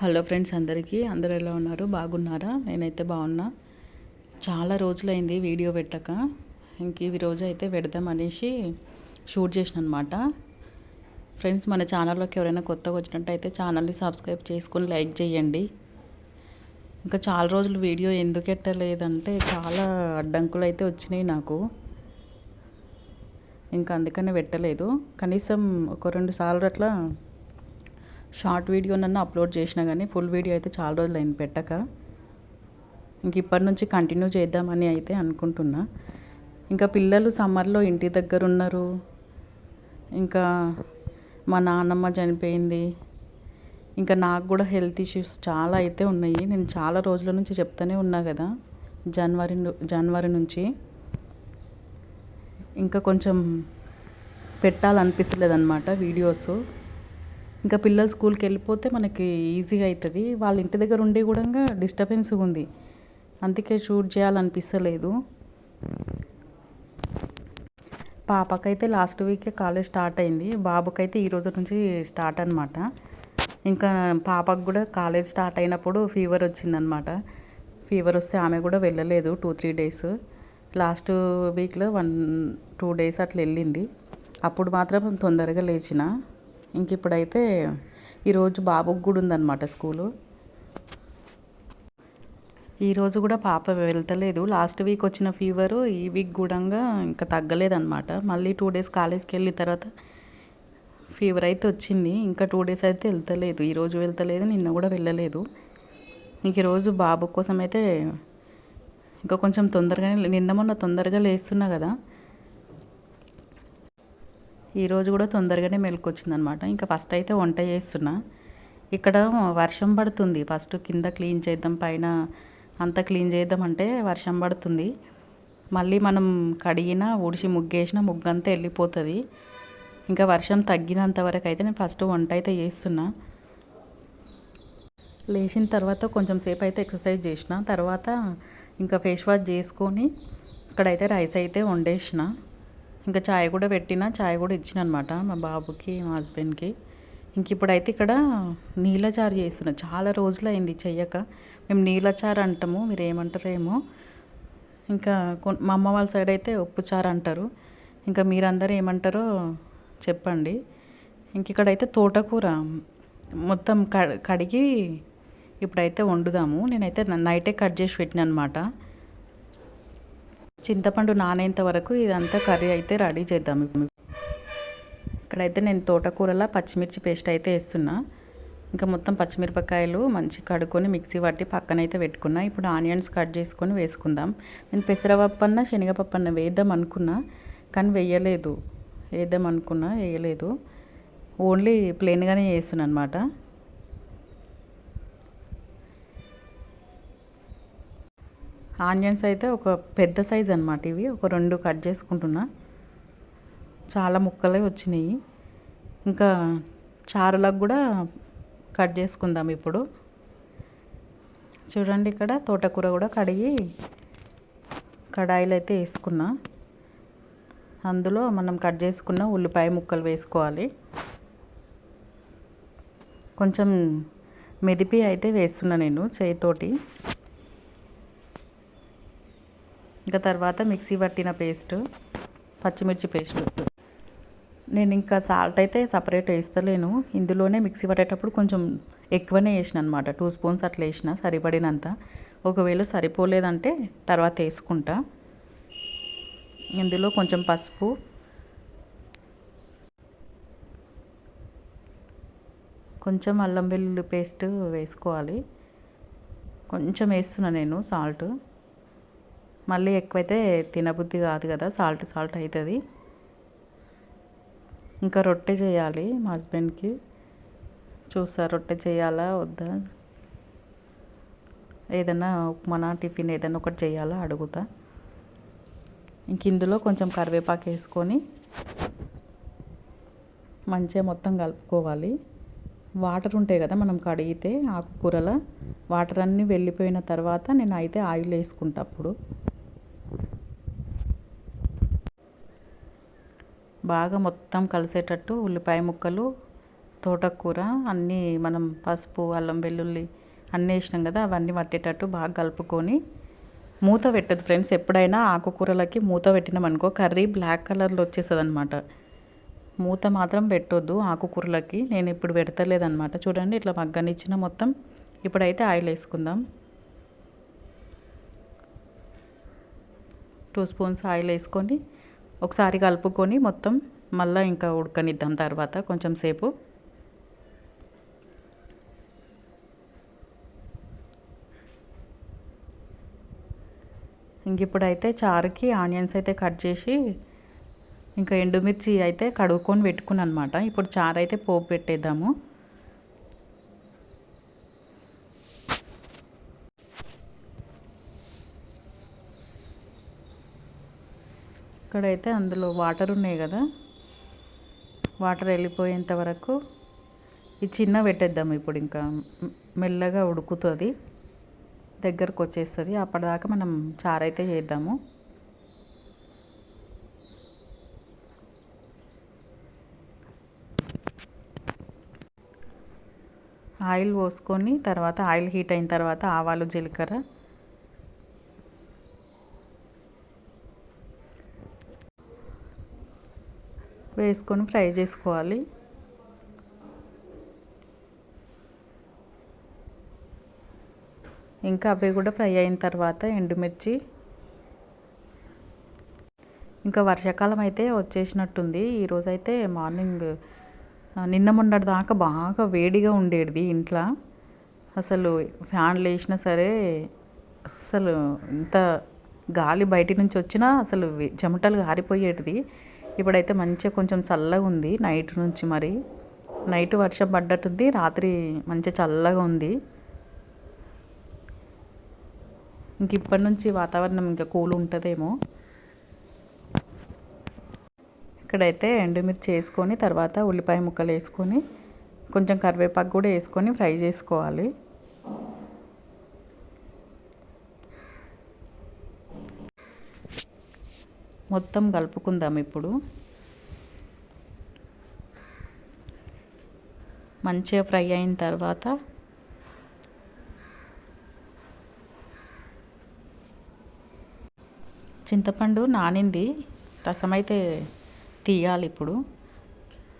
Hello friends అందరికీ. అందరు ఎలా ఉన్నారు? బాగున్నారా? నేనైతే బాగున్నా. చాలా రోజులైంది వీడియో పెట్టక. ఇంక ఈ రోజు అయితే పెడదామనేసి షూట్ చేసిన అనమాట ఫ్రెండ్స్ మన ఛానల్లోకి ఎవరైనా కొత్తగా వచ్చినట్టయితే ఛానల్ని సబ్స్క్రైబ్ చేసుకొని లైక్ చేయండి. ఇంకా చాలా రోజులు వీడియో ఎందుకు ఎట్టలేదంటే చాలా అడ్డంకులు అయితే వచ్చినాయి నాకు. ఇంకా అందుకనే పెట్టలేదు. కనీసం ఒక రెండు సార్లు అట్లా షార్ట్ వీడియో నన్ను అప్లోడ్ చేసినా కానీ ఫుల్ వీడియో అయితే చాలా రోజులు అయింది పెట్టక. ఇంక ఇప్పటి నుంచి కంటిన్యూ చేద్దామని అయితే అనుకుంటున్నా. ఇంకా పిల్లలు సమ్మర్లో ఇంటి దగ్గర ఉన్నారు. ఇంకా మా నాన్నమ్మ చనిపోయింది. ఇంకా నాకు కూడా హెల్త్ ఇష్యూస్ చాలా అయితే ఉన్నాయి. నేను చాలా రోజుల నుంచి చెప్తూనే ఉన్నా కదా జనవరి జనవరి నుంచి. ఇంకా కొంచెం పెట్టాలనిపిస్తలేదన్నమాట వీడియోస్. ఇంకా పిల్లలు స్కూల్కి వెళ్ళిపోతే మనకి ఈజీగా అవుతుంది. వాళ్ళ ఇంటి దగ్గర ఉండి కూడా డిస్టర్బెన్స్ ఉంది. అందుకే షూట్ చేయాలనిపిస్తలేదు. పాపకైతే లాస్ట్ వీకే కాలేజ్ స్టార్ట్ అయింది. బాబుకైతే ఈ రోజు నుంచి స్టార్ట్ అనమాట ఇంకా పాపకు కూడా కాలేజ్ స్టార్ట్ అయినప్పుడు ఫీవర్ వచ్చిందనమాట ఫీవర్ వస్తే ఆమె కూడా వెళ్ళలేదు టూ త్రీ డేస్. లాస్ట్ వీక్లో వన్ టూ డేస్ అట్లా వెళ్ళింది. అప్పుడు మాత్రం తొందరగా లేచిన. ఇంక ఇప్పుడైతే ఈరోజు బాబుకి కూడా ఉందన్నమాట స్కూలు. ఈరోజు కూడా పాప వెళ్తలేదు. లాస్ట్ వీక్ వచ్చిన ఫీవరు ఈ వీక్ కూడా ఇంకా తగ్గలేదన్నమాట. మళ్ళీ టూ డేస్ కాలేజ్కి వెళ్ళిన తర్వాత ఫీవర్ అయితే వచ్చింది. ఇంకా టూ డేస్ అయితే వెళ్తలేదు. ఈరోజు వెళ్తలేదు నిన్న కూడా వెళ్ళలేదు. ఇంక ఈరోజు బాబు కోసం అయితే ఇంకా కొంచెం తొందరగానే నిన్న మొన్న తొందరగా లేస్తున్నా కదా. ఈరోజు కూడా తొందరగానే మెలకొచ్చిందనమాట ఇంకా ఫస్ట్ అయితే వంట చేస్తున్నా. ఇక్కడ వర్షం పడుతుంది. ఫస్ట్ కింద క్లీన్ చేద్దాం పైన అంతా క్లీన్ చేద్దాం అంటే వర్షం పడుతుంది. మళ్ళీ మనం కడిగిన ఊడిసి ముగ్గేసిన ముగ్గంతా వెళ్ళిపోతుంది. ఇంకా వర్షం తగ్గినంత వరకు అయితే నేను ఫస్ట్ వంట అయితే చేస్తున్నా. లేచిన తర్వాత కొంచెం సేపు అయితే ఎక్సర్సైజ్ చేసిన. తర్వాత ఇంకా ఫేస్ వాష్ చేసుకొని ఇక్కడైతే రైస్ అయితే వండేసిన. ఇంకా చాయ్ కూడా పెట్టిన చాయ్ కూడా ఇచ్చిన అనమాట మా బాబుకి మా హస్బెండ్కి. ఇంక ఇప్పుడైతే ఇక్కడ నీలచారు చేస్తున్నా. చాలా రోజులు అయింది చెయ్యక. మేము నీలచారు అంటాము మీరు ఏమంటారేమో ఇంకా మా అమ్మ వాళ్ళ సైడ్ అయితే ఉప్పుచారు అంటారు. ఇంకా మీరందరూ ఏమంటారో చెప్పండి. ఇంక ఇక్కడైతే తోటకూర మొత్తం కడిగి ఇప్పుడైతే వండుదాము. నేనైతే నైటే కట్ చేసి పెట్టిన అనమాట చింతపండు నానేంత వరకు ఇదంతా కర్రీ అయితే రెడీ చేద్దాం ఇక్కడైతే నేను తోటకూరలా పచ్చిమిర్చి పేస్ట్ అయితే వేస్తున్నా. ఇంకా మొత్తం పచ్చిమిరపకాయలు మంచి కడుక్కొని మిక్సీ పట్టి పక్కనైతే పెట్టుకున్నా. ఇప్పుడు ఆనియన్స్ కట్ చేసుకొని వేసుకుందాం. నేను పెసరపప్పు అన్న శనగపప్పు అన్న వేద్దాం అనుకున్నా కానీ వేయలేదు. వేద్దాం అనుకున్నా వేయలేదు. ఓన్లీ ప్లెయిన్గానే వేస్తున్నా అనమాట ఆనియన్స్ అయితే ఒక పెద్ద సైజ్ అనమాట ఇవి. ఒక రెండు కట్ చేసుకుంటున్నా. చాలా ముక్కలే వచ్చినాయి. ఇంకా చారులకు కూడా కట్ చేసుకుందాం ఇప్పుడు. చూడండి ఇక్కడ తోటకూర కూడా కడిగి కడాయిలు అయితే వేసుకున్నా. అందులో మనం కట్ చేసుకున్న ఉల్లిపాయ ముక్కలు వేసుకోవాలి. కొంచెం మెదిపి అయితే వేస్తున్నా నేను చేయితోటి. ఇంకా తర్వాత మిక్సీ పట్టిన పేస్ట్ పచ్చిమిర్చి పేస్ట్. నేను ఇంకా సాల్ట్ అయితే సపరేట్ వేస్తలేను. ఇందులోనే మిక్సీ పట్టేటప్పుడు కొంచెం ఎక్కువనే వేసిన అనమాట టూ స్పూన్స్ అట్లా వేసిన సరిపడినంత. ఒకవేళ సరిపోలేదంటే తర్వాత వేసుకుంటా. ఇందులో కొంచెం పసుపు. కొంచెం అల్లం వెల్లుల్లి పేస్ట్ వేసుకోవాలి. కొంచెం వేస్తున్నా నేను సాల్ట్. మళ్ళీ ఎక్కువైతే తినబుద్ధి కాదు కదా సాల్ట్ సాల్ట్ అవుతుంది ఇంకా రొట్టె చేయాలి మా హస్బెండ్కి. చూసా రొట్టె చేయాలా వద్దా? ఏదైనా ఉప్మానా టిఫిన్ ఏదైనా ఒకటి చేయాలా అడుగుతా. ఇంక ఇందులో కొంచెం కరివేపాకు వేసుకొని మంచిగా మొత్తం కలుపుకోవాలి. వాటర్ ఉంటాయి కదా మనం కడిగితే ఆకుకూరల వాటర్ అన్నీ వెళ్ళిపోయిన తర్వాత నేను అయితే ఆయిల్ వేసుకుంటా అప్పుడు. బాగా మొత్తం కలిసేటట్టు ఉల్లిపాయ ముక్కలు తోటకూర అన్నీ మనం పసుపు అల్లం వెల్లుల్లి అన్నీ వేసినాం కదా అవన్నీ పట్టేటట్టు బాగా కలుపుకొని మూత పెట్టదు ఫ్రెండ్స్. ఎప్పుడైనా ఆకుకూరలకి మూత పెట్టినాం అనుకో కర్రీ బ్లాక్ కలర్లో వచ్చేస్తుంది అనమాట మూత మాత్రం పెట్టొద్దు ఆకుకూరలకి. నేను ఇప్పుడు పెడతలేదనమాట చూడండి ఇట్లా మగ్గనిచ్చిన మొత్తం. ఇప్పుడైతే ఆయిల్ వేసుకుందాం. టూ స్పూన్స్ ఆయిల్ వేసుకొని ఒకసారి కలుపుకొని మొత్తం మళ్ళీ ఇంకా ఉడకనిద్దాం తర్వాత కొంచెం సేపు. ఇంక ఇప్పుడైతే చారుకి ఆనియన్స్ అయితే కట్ చేసి ఇంకా ఎండుమిర్చి అయితే కడుక్కొని పెట్టుకున్నాను అనమాట ఇప్పుడు చారు అయితే పోపు పెట్టేద్దాము. ఇక్కడైతే అందులో వాటర్ ఉన్నాయి కదా. వాటర్ వెళ్ళిపోయేంత వరకు ఈ చిన్న పెట్టేద్దాం ఇప్పుడు ఇంకా. మెల్లగా ఉడుకుతుంది. దగ్గరకు వచ్చేస్తుంది. అప్పటిదాకా మనం చారైతే చేద్దాము. ఆయిల్ పోసుకొని తర్వాత ఆయిల్ హీట్ అయిన తర్వాత ఆవాలు జీలకర్ర వేసుకొని ఫ్రై చేసుకోవాలి. ఇంకా అవి కూడా ఫ్రై అయిన తర్వాత ఎండుమిర్చి. ఇంకా వర్షాకాలం అయితే వచ్చేసినట్టుంది. ఈరోజైతే మార్నింగ్ నిన్న మొన్నటి దాకా బాగా వేడిగా ఉండేది ఇంట్లో. అసలు ఫ్యాన్లు వేసినా సరే అసలు ఇంత గాలి బయట నుంచి వచ్చినా అసలు చెమటలు గారిపోయేటిది. ఇప్పుడైతే మంచిగా కొంచెం చల్లగా ఉంది నైట్ నుంచి మరి. నైట్ వర్షం పడ్డట్టుంది రాత్రి మంచిగా చల్లగా ఉంది. ఇంక ఇప్పటి నుంచి వాతావరణం ఇంకా కూల్ ఉంటుందేమో. ఇక్కడైతే ఎండుమిర్చి వేసుకొని తర్వాత ఉల్లిపాయ ముక్కలు వేసుకొని కొంచెం కరివేపాకు కూడా వేసుకొని ఫ్రై చేసుకోవాలి. మొత్తం కలుపుకుందాం ఇప్పుడు. మంచిగా ఫ్రై అయిన తర్వాత చింతపండు నానింది. రసం అయితే తీయాలి ఇప్పుడు.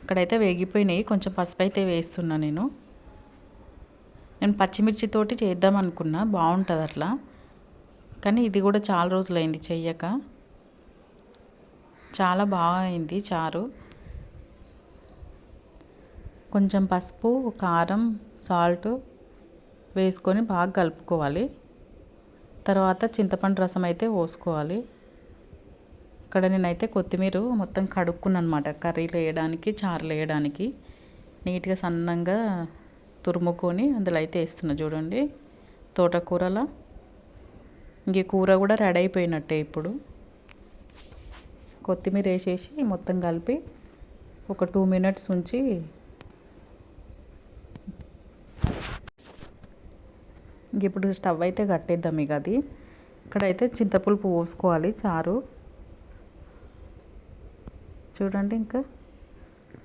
ఇక్కడైతే వేగిపోయినాయి. కొంచెం పసుపు అయితే వేస్తున్నా నేను. నేను పచ్చిమిర్చితోటి చేద్దాం అనుకున్నా. బాగుంటుంది అట్లా. కానీ ఇది కూడా చాలా రోజులైంది చెయ్యక. చాలా బాగా అయింది చారు. కొంచెం పసుపు కారం సాల్ట్ వేసుకొని బాగా కలుపుకోవాలి. తర్వాత చింతపండు రసం అయితే పోసుకోవాలి. ఇక్కడ నేనైతే కొత్తిమీర మొత్తం కడుక్కున్నాను అనమాట కర్రీలు వేయడానికి చారులు వేయడానికి నీట్గా సన్నంగా తురుముకొని అందులో అయితే వేస్తున్నా చూడండి. తోటకూరలా. ఇంక కూర కూడా రెడీ అయిపోయినట్టే ఇప్పుడు. కొత్తిమీర వేసేసి మొత్తం కలిపి ఒక టూ మినిట్స్ ఉంచి ఇంక ఇప్పుడు స్టవ్ అయితే కట్టేద్దాం ఇక అది. ఇక్కడైతే చింతపులుపు పోసుకోవాలి చారు. చూడండి ఇంకా.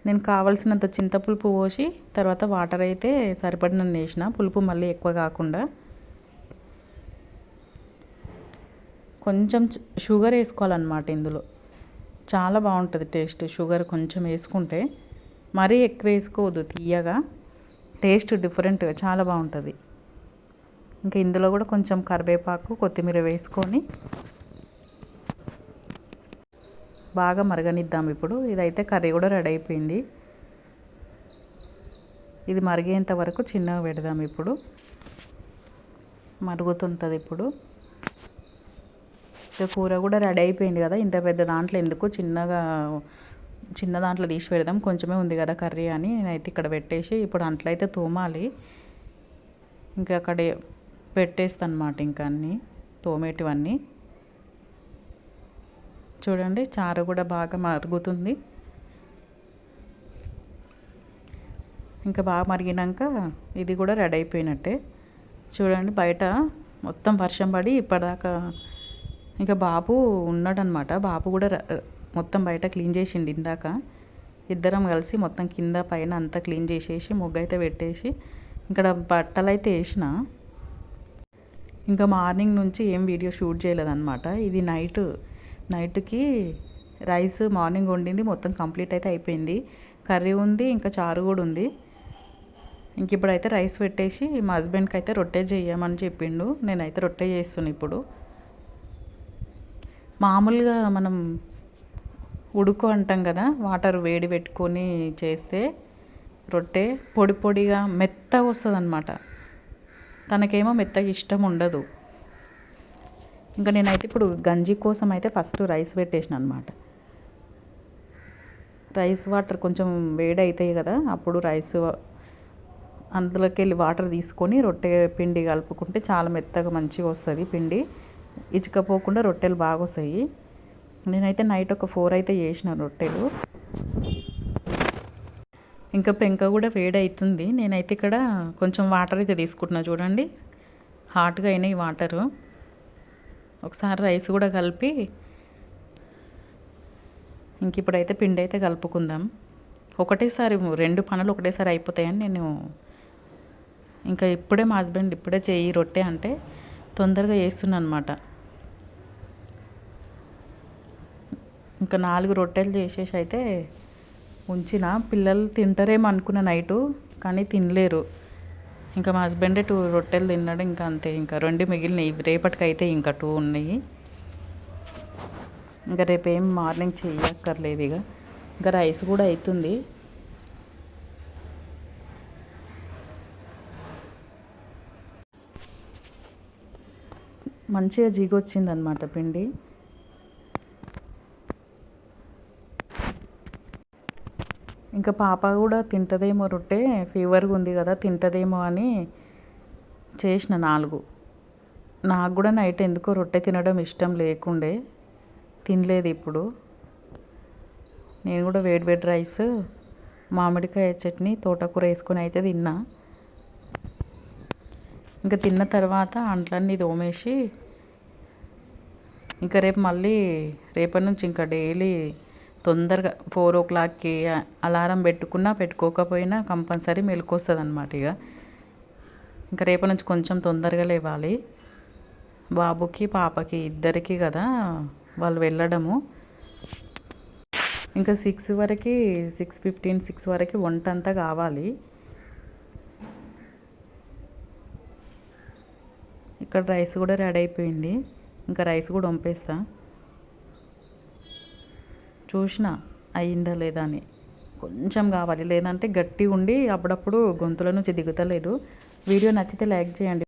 నేను కావలసినంత చింతపులుపు పోసి తర్వాత వాటర్ అయితే సరిపడిన వేసిన. పులుపు మళ్ళీ ఎక్కువ కాకుండా. కొంచెం షుగర్ వేసుకోవాలన్నమాట ఇందులో. చాలా బాగుంటుంది టేస్ట్. షుగర్ కొంచెం వేసుకుంటే మరీ ఎక్కువ వేసుకోవద్దు తీయగా. టేస్ట్ డిఫరెంట్గా చాలా బాగుంటుంది. ఇంకా ఇందులో కూడా కొంచెం కరివేపాకు కొత్తిమీర వేసుకొని బాగా మరగనిద్దాం ఇప్పుడు. ఇదైతే కర్రీ కూడా రెడీ అయిపోయింది. ఇది మరిగేంత వరకు చిన్నగా పెడదాం ఇప్పుడు. మరుగుతుంటుంది ఇప్పుడు. కూర కూడా రెడీ అయిపోయింది కదా. ఇంత పెద్ద దాంట్లో ఎందుకు చిన్నగా చిన్న దాంట్లో తీసి పెడదాం కొంచెమే ఉంది కదా కర్రీ అని. నేనైతే ఇక్కడ పెట్టేసి ఇప్పుడు అంట్లో అయితే తోమాలి. ఇంకా అక్కడ పెట్టేస్తాను అనమాట ఇంకా అన్నీ తోమేటివన్నీ. చూడండి చారు కూడా బాగా మరుగుతుంది. ఇంకా బాగా మరిగినాక ఇది కూడా రెడీ అయిపోయినట్టే. చూడండి బయట మొత్తం వర్షం పడి ఇప్పటిదాకా ఇంకా బాబు ఉన్నాడనమాట. బాబు కూడా మొత్తం బయట క్లీన్ చేసిండు ఇందాక. ఇద్దరం కలిసి మొత్తం కింద పైన అంతా క్లీన్ చేసేసి ముగ్గు అయితే పెట్టేసి ఇక్కడ బట్టలు అయితే వేసిన ఇంకా మార్నింగ్ నుంచి ఏం వీడియో షూట్ చేయలేదన్నమాట ఇది నైట్ నైట్కి రైస్ మార్నింగ్ వండింది మొత్తం కంప్లీట్ అయితే అయిపోయింది. కర్రీ ఉంది ఇంకా చారు కూడా ఉంది. ఇంక ఇప్పుడైతే రైస్ పెట్టేసి మా హస్బెండ్కి అయితే రొట్టె చేయమని చెప్పిండు. నేనైతే రొట్టె చేస్తున్నాను ఇప్పుడు. మామూలుగా మనం ఉడుకు అంటాం కదా వాటర్ వేడి పెట్టుకొని చేస్తే రొట్టె పొడి పొడిగా మెత్తగా వస్తుంది అనమాట తనకేమో మెత్తగా ఇష్టం ఉండదు. ఇంకా నేనైతే ఇప్పుడు గంజి కోసం అయితే ఫస్ట్ రైస్ పెట్టేసిన అనమాట రైస్ వాటర్ కొంచెం వేడి అవుతాయి కదా అప్పుడు రైస్ అందులోకి వెళ్ళి వాటర్ తీసుకొని రొట్టె పిండి కలుపుకుంటే చాలా మెత్తగా మంచిగా వస్తుంది పిండి. ఇచ్చుకపోకుండా రొట్టెలు బాగా వస్తాయి నేనైతే నైట్ ఒక ఫోర్ అయితే చేసిన రొట్టెలు. ఇంకా పెంక కూడా వేడి అవుతుంది నేనైతే ఇక్కడ కొంచెం వాటర్ అయితే తీసుకుంటున్నా చూడండి. హాట్గా అయినాయి వాటరు. ఒకసారి రైస్ కూడా కలిపి ఇంక ఇప్పుడైతే పిండి అయితే కలుపుకుందాం. ఒకటేసారి రెండు పనులు ఒకటేసారి అయిపోతాయని నేను ఇంకా ఇప్పుడే మా హస్బెండ్ ఇప్పుడే చేయి రొట్టె అంటే తొందరగా చేస్తున్నా అనమాట ఇంకా నాలుగు రొట్టెలు చేసేసి అయితే ఉంచిన. పిల్లలు తింటారేమో అనుకున్న నైటు కానీ తినలేరు. ఇంకా మా హస్బెండే టూ రొట్టెలు తిన్నాడు ఇంకా అంతే. ఇంకా రెండు మిగిలినాయి. రేపటికైతే ఇంకా టూ ఉన్నాయి. ఇంకా రేపు ఏం మార్నింగ్ చేయక్కర్లేదు ఇక. ఇంకా రైస్ కూడా అవుతుంది మంచిగా జిగొచ్చిందనమాట పిండి. ఇంకా పాప కూడా తింటదేమో రొట్టె ఫీవర్గా ఉంది కదా తింటదేమో అని చేసిన నాలుగు. నాకు కూడా నైట్ ఎందుకో రొట్టె తినడం ఇష్టం లేకుండే తినలేదు ఇప్పుడు. నేను కూడా వేడి వేడి రైస్ మామిడికాయ చట్నీ తోటకూర వేసుకొని అయితే తిన్నా. ఇంకా తిన్న తర్వాత అంట్లన్నీ తోమేసి ఇంకా రేపు మళ్ళీ రేపటి నుంచి ఇంకా డైలీ తొందరగా ఫోర్ ఓ క్లాక్కి అలారం పెట్టుకున్నా పెట్టుకోకపోయినా కంపల్సరీ మెలకు వస్తుంది అనమాట ఇక ఇంకా రేపటి నుంచి కొంచెం తొందరగా లేవాలి. బాబుకి పాపకి ఇద్దరికి కదా వాళ్ళు వెళ్ళడము. ఇంకా సిక్స్ వరకు సిక్స్ ఫిఫ్టీన్ సిక్స్ వరకు వంట అంతా కావాలి. ఇక్కడ రైస్ కూడా రెడీ అయిపోయింది. ఇంకా రైస్ కూడా వంపేస్తా. చూసిన అయిందా లేదా అని. కొంచెం కావాలి లేదంటే గట్టి ఉండి అప్పుడప్పుడు గొంతుల నుంచి దిగుతలేదు. వీడియో నచ్చితే లైక్ చేయండి.